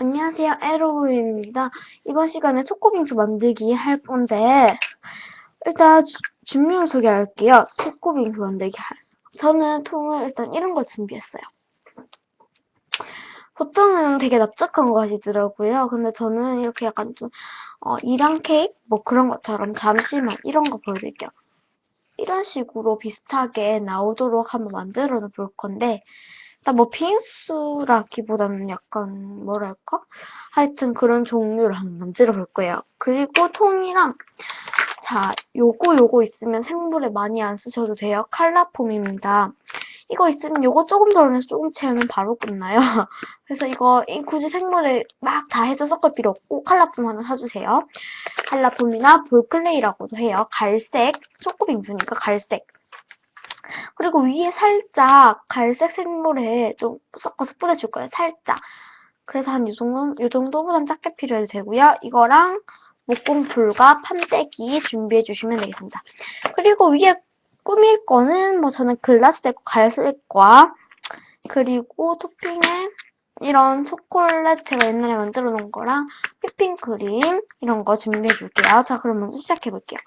안녕하세요, 에로우입니다. 이번 시간에 초코빙수 만들기 할 건데, 일단 주- 준비물 소개할게요. 초코빙수 만들기 할. 저는 통을 일단 이런 거 준비했어요. 보통은 되게 납작한 거 하시더라고요. 근데 저는 이렇게 약간 좀, 어, 2단 케이크? 뭐 그런 것처럼 잠시만 이런 거 보여드릴게요. 이런 식으로 비슷하게 나오도록 한번 만들어 볼 건데, 일단 뭐 빙수라기보다는 약간 뭐랄까? 하여튼 그런 종류를 한번 만들어 볼 거예요. 그리고 통이랑 자, 요거 요거 있으면 생물에 많이 안 쓰셔도 돼요. 칼라폼입니다. 이거 있으면 요거 조금 덜어내서 조금 채우면 바로 끝나요. 그래서 이거 이 굳이 생물에 막 다 해서 섞을 필요 없고 칼라폼 하나 사주세요. 칼라폼이나 볼클레이라고도 해요. 갈색 초코빙수니까 갈색. 그리고 위에 살짝 갈색 생물에 좀 섞어서 뿌려줄 거예요. 살짝. 그래서 한 이 정도, 요 정도보단 작게 필요해도 되고요. 이거랑 목공풀과 판때기 준비해 주시면 되겠습니다. 그리고 위에 꾸밀 거는 뭐 저는 글라스색 갈색과 그리고 토핑에 이런 초콜릿 제가 옛날에 만들어 놓은 거랑 휘핑 크림 이런 거 준비해 줄게요. 자, 그럼 먼저 시작해 볼게요.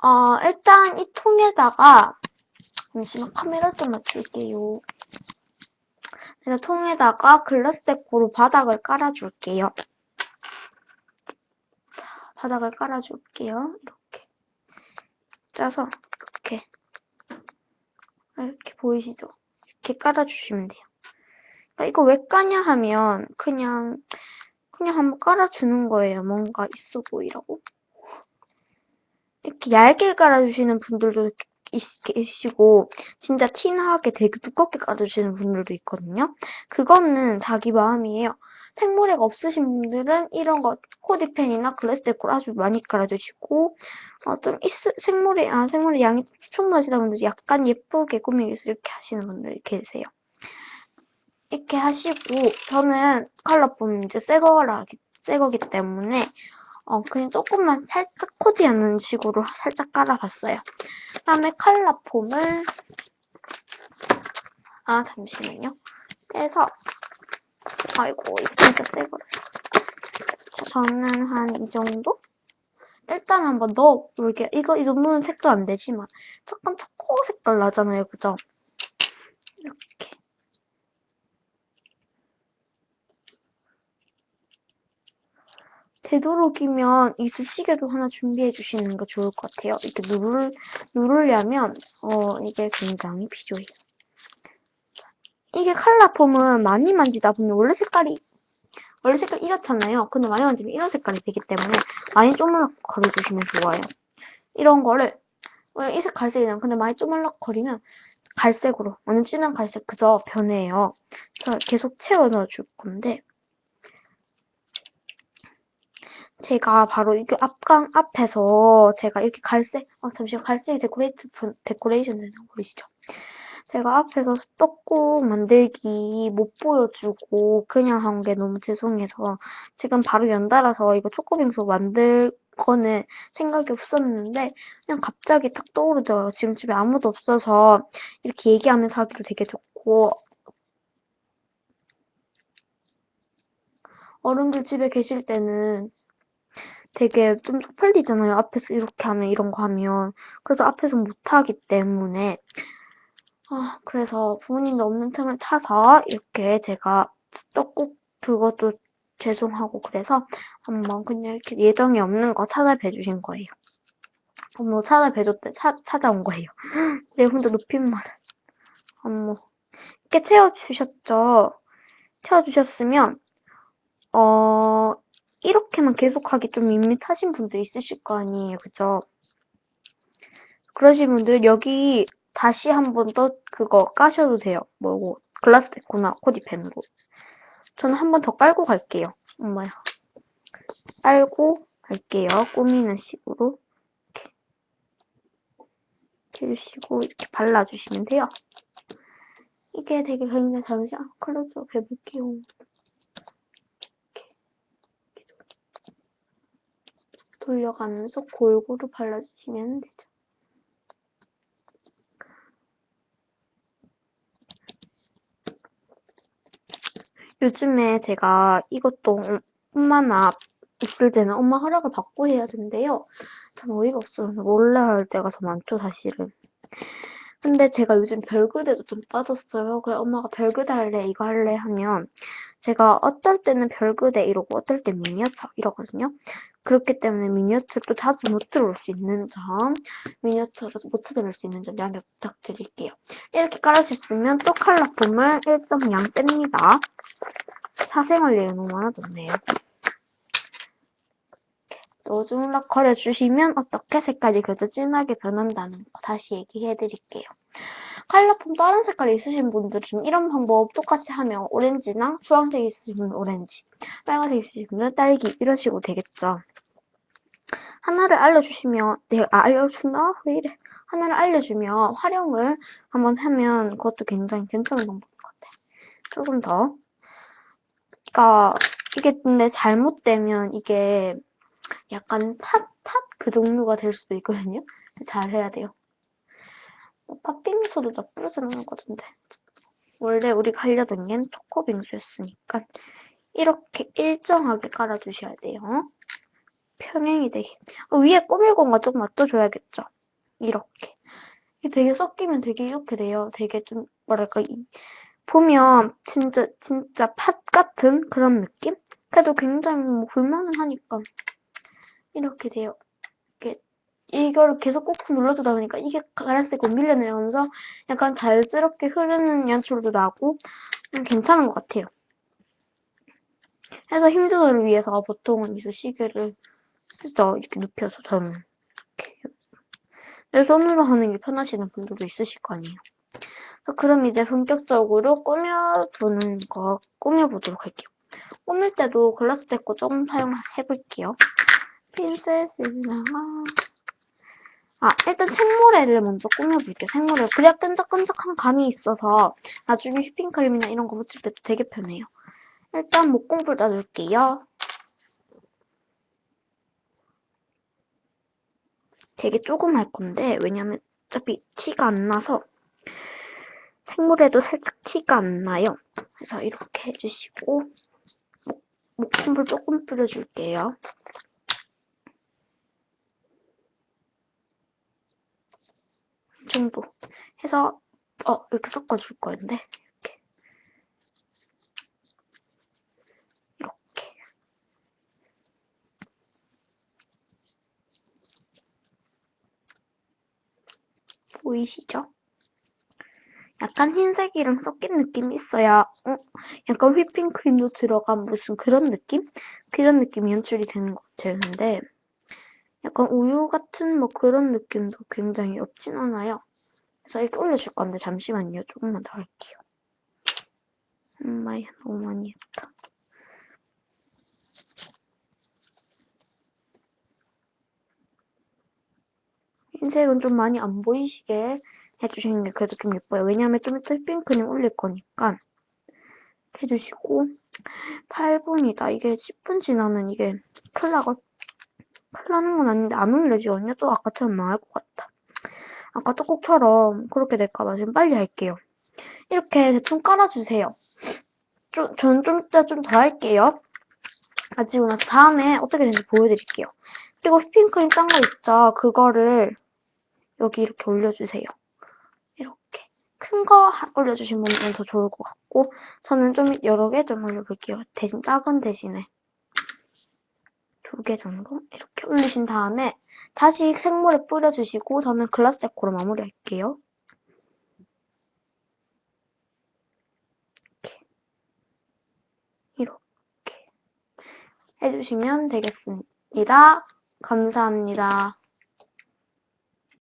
어, 일단 이 통에다가 잠시만 카메라 좀 맞출게요. 그래서 통에다가 글라스 데코로 바닥을 깔아줄게요. 바닥을 깔아줄게요. 이렇게 짜서 이렇게 이렇게 보이시죠? 이렇게 깔아주시면 돼요. 그러니까 이거 왜 까냐 하면 그냥 그냥 한번 깔아주는 거예요. 뭔가 있어 보이라고. 이렇게 얇게 깔아주시는 분들도 있- 계시고 진짜 티나게 되게 두껍게 깔아주시는 분들도 있거든요. 그거는 자기 마음이에요. 생모래가 없으신 분들은 이런 거 코디펜이나 글래스 데코를 아주 많이 깔아주시고 어, 좀 있- 생모래 아 생모래 양이 충분하시다 분들 약간 예쁘게 꾸미기 이렇게 하시는 분들이 계세요. 이렇게 하시고 저는 컬러폼 이제 새 거라 새 거기 때문에 어 그냥 조금만 살짝 코디 하는 식으로 살짝 깔아봤어요. 그다음에 컬러폼을 아 잠시만요. 빼서 아이고 이거 진짜 새 거라. 저는 한 이 정도? 일단 한번 넣어볼게요. 이거 이 정도는 색도 안 되지만 약간 초코 색깔 나잖아요, 그죠? 이렇게. 되도록이면 이쑤시개도 하나 준비해 주시는 거 좋을 것 같아요. 이렇게 누를, 누르려면, 어, 이게 굉장히 필요해요. 이게 칼라폼은 많이 만지다 보면 원래 색깔이, 원래 색깔 이렇잖아요. 근데 많이 만지면 이런 색깔이 되기 때문에 많이 쪼물락 거려주시면 좋아요. 이런 거를, 원래 이색 갈색이잖아요. 근데 많이 쪼물락 거리면 갈색으로, 완전 진한 갈색 그저 변해요. 계속 채워 넣어줄 건데, 제가 바로 이게 앞강 앞에서 제가 이렇게 갈색, 아 잠시만 갈색 데코레이트 데코레이션 되는 거 보이시죠? 제가 앞에서 떡국 만들기 못 보여주고 그냥 한 게 너무 죄송해서 지금 바로 연달아서 이거 초코빙수 만들 거는 생각이 없었는데 그냥 갑자기 딱 떠오르더라고요. 지금 집에 아무도 없어서 이렇게 얘기하면서 하기도 되게 좋고 어른들 집에 계실 때는 되게 좀 쪽팔리잖아요. 앞에서 이렇게 하면, 이런 거 하면. 그래서 앞에서 못하기 때문에. 아, 그래서 부모님도 없는 틈을 타서 이렇게 제가 떡국 그것도 죄송하고 그래서 한번 그냥 이렇게 예정이 없는 거 찾아뵈 주신 거예요. 어머, 찾아뵈 줬대, 차, 찾아온 거예요. 내 혼자 높임말. 어머. 이렇게 채워주셨죠? 채워주셨으면, 어, 이렇게만 계속하기 좀 밋밋하신 분들 있으실 거 아니에요. 그죠? 그러신 분들 여기 다시 한 번 더 그거 까셔도 돼요. 뭐고 글라스 데코나 코디펜으로. 저는 한 번 더 깔고 갈게요. 엄마야. 깔고 갈게요. 꾸미는 식으로. 이렇게. 이렇게 해주시고 이렇게 발라주시면 돼요. 이게 되게 굉장히 잠시 아, 클로즈업 해볼게요. 돌려가면서 골고루 발라주시면 되죠. 요즘에 제가 이것도 엄마나 있을 때는 엄마 허락을 받고 해야 된대요. 참 어이가 없어요. 몰래 할 때가 더 많죠, 사실은. 근데 제가 요즘 별그대도 좀 빠졌어요. 그래 엄마가 별그대 할래, 이거 할래 하면 제가 어떨 때는 별그대 이러고 어떨 때 미니어처 이러거든요. 그렇기 때문에 미니어처도 자주 못 들어올 수 있는 점, 미니어처를 못 찾아볼 수 있는 점 양해 부탁드릴게요. 이렇게 깔아주시면 또 컬러 폼을 1.0 뺍니다. 사생활 얘기 너무 많아졌네요. 노즈물락 걸어주시면 어떻게 색깔이 그래도 진하게 변한다는 거 다시 얘기해 드릴게요. 컬러폼 다른 색깔이 있으신 분들은 이런 방법 똑같이 하면 오렌지나 주황색 있으신 분은 오렌지, 빨간색 분은 딸기 식으로 되겠죠. 하나를 알려주시면 네, 아, 알려주나? 왜 이래? 하나를 알려주면 활용을 한번 하면 그것도 굉장히 괜찮은 방법인 것 같아요. 조금 더. 그러니까 이게 근데 잘못되면 이게 약간 팥, 팥그 종류가 될 수도 있거든요. 잘 해야 돼요. 뭐 팥빙수도 나쁘지 않은 것 같은데. 원래 우리가 하려던 게 초코빙수였으니까 이렇게 일정하게 깔아주셔야 돼요. 평행이 되게. 어, 위에 꼬밀공과 좀 맞춰줘야겠죠. 이렇게. 되게 섞이면 되게 이렇게 돼요. 되게 좀 뭐랄까 이, 보면 진짜 진짜 팥 같은 그런 느낌? 그래도 굉장히 뭐 볼만은 하니까 이렇게 돼요. 이걸 계속 꾹꾹 눌러주다 보니까 이게 가라앉고 밀려내면서 약간 자연스럽게 흐르는 연출도 나고 음, 괜찮은 것 같아요. 그래서 힘 조절을 위해서 보통은 이 시계를 쓰죠. 이렇게 눕혀서 저는 이렇게 내 손으로 하는 게 편하시는 분들도 있으실 거 아니에요. 그럼 이제 본격적으로 꾸며주는 거 꾸며보도록 할게요. 꾸밀 때도 글라스 데코 조금 사용해볼게요. 핀셋이나 아 일단 생모래를 먼저 꾸며볼게요. 생모래 그래야 끈적끈적한 감이 있어서 나중에 휘핑크림이나 이런 거 묻힐 때도 되게 편해요. 일단 목공불 놔줄게요. 되게 조금 할 건데 왜냐면 어차피 티가 안 나서 생물에도 살짝 티가 안 나요. 그래서 이렇게 해주시고 목, 목공불 조금 뿌려줄게요. 이 정도 해서 어 이렇게 섞어줄 거였는데 이렇게 이렇게 보이시죠? 약간 흰색이랑 섞인 느낌이 있어야 어? 약간 휘핑크림도 들어간 무슨 그런 느낌? 그런 느낌이 연출이 되는 것 같아요. 근데 약간 우유 같은 뭐 그런 느낌도 굉장히 없진 않아요. 그래서 이렇게 올려줄 건데 잠시만요. 조금만 더 할게요. 엄마야 너무 많이 했다. 흰색은 좀 많이 안 보이시게 해주시는 게 그래도 좀 예뻐요. 왜냐하면 좀 이따 휘핑크림 올릴 거니까 해주시고 8분이다. 이게 10분 지나면 이게 큰일 나거 나는 건 아닌데 안 올려지 언니 또 아까처럼 망할 것 같다. 아까 떡국처럼 그렇게 될까봐 지금 빨리 할게요. 이렇게 대충 깔아주세요. 좀, 저는 좀 이따 좀 더 할게요. 가지고 나서 다음에 어떻게 되는지 보여드릴게요. 그리고 휘핑크림 짠 거 있죠? 그거를 여기 이렇게 올려주세요. 이렇게. 큰 거 올려주신 분들은 더 좋을 것 같고 저는 좀 여러 개 좀 올려볼게요. 대신 작은 대신에 두 개 정도 이렇게 올리신 다음에 다시 생물에 뿌려주시고 저는 글라스 데코로 마무리할게요. 이렇게. 해주시면 되겠습니다. 감사합니다.